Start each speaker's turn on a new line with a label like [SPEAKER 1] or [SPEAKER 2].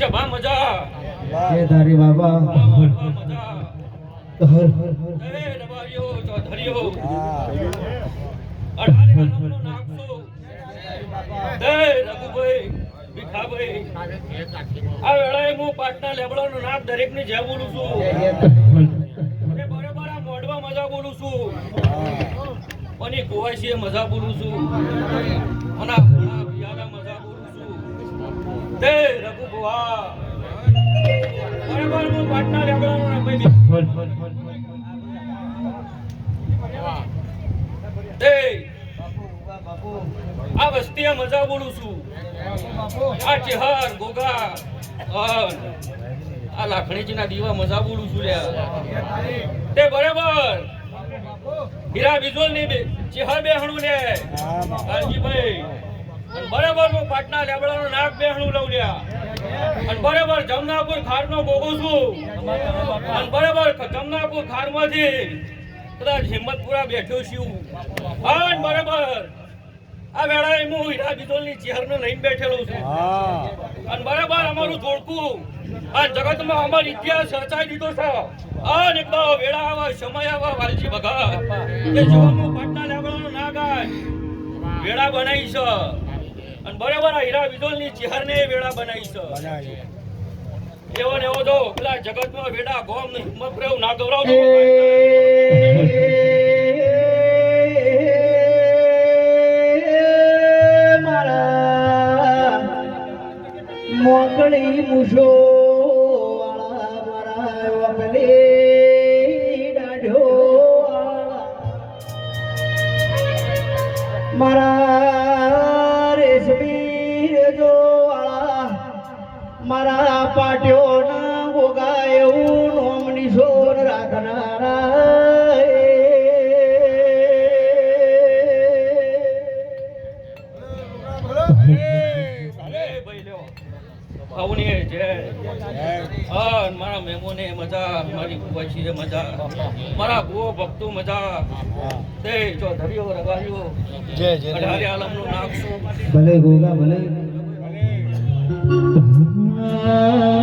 [SPEAKER 1] જય ધારી બાબા. હર હર
[SPEAKER 2] અઢારે જય રઘુભાઈ ભીખાભાઈ. આ વેળાએ હું પાટના લેબડાનો નાગ દરેકની જય બોલું છું. એ બરોબર આ મોઢવા મજા બોલું છું. અને કુવાસીએ મજા બોલું છું. અને આ મજા બોલું છું. આ વસ્તીએ મજા બોલું છું. આ ચેહર, ગોગા આ આ લાખણીજીના દીવા મજા બોલું છું તે બરાબર. હીરા વિજોલની ચેહર બેહણું લે. કાલજીભાઈ બરાબર હું પાટના લેબડાનો નાક બેહણું લઉં લ્યા. અને બરાબર જમનાપુર ખારનો ભોગો છું. અને બરાબર જમનાપુર ખારમાંથી કદાચ હિંમતપુરા બેઠો છું. અને બરાબર. આ વેળાએ હું હીરા બિજોલની ચેહરને લઈને બેઠેલો છું. અને બરાબર અમારું જોડકું આ જગતમાં અમારો ઇતિહાસ રચાઈ દીધો છે. અને એકદમ વેળા આવા સમય આવા વાલજી ભગત. કે જીવનનું પાટના લેવડાનો ના ગાય વેળા બનાવી છે. અને બરાબર આ હીરા વિદોલની ચેહરને વેળા બનાવી છે. એવો ને એવો જો પેલા જગતમાં વેડા ગોમ હિંમત પ્રેમ ના ગૌરવ
[SPEAKER 1] મોકળી મુશો વાળા મારા મારા પાટ્યો ના ગોગા એવું નોમની સોર રાખનારા
[SPEAKER 2] ભાવની જય હા મારા મહેમાને મજા મારી કુવાસી મજા મારા ભૂવો ભક્તો મજા તે ચૌધરીઓ રગાડ્યો
[SPEAKER 3] જય. જય
[SPEAKER 2] આલમનું નાખશું
[SPEAKER 1] ભલે ગોગા ભલે. Música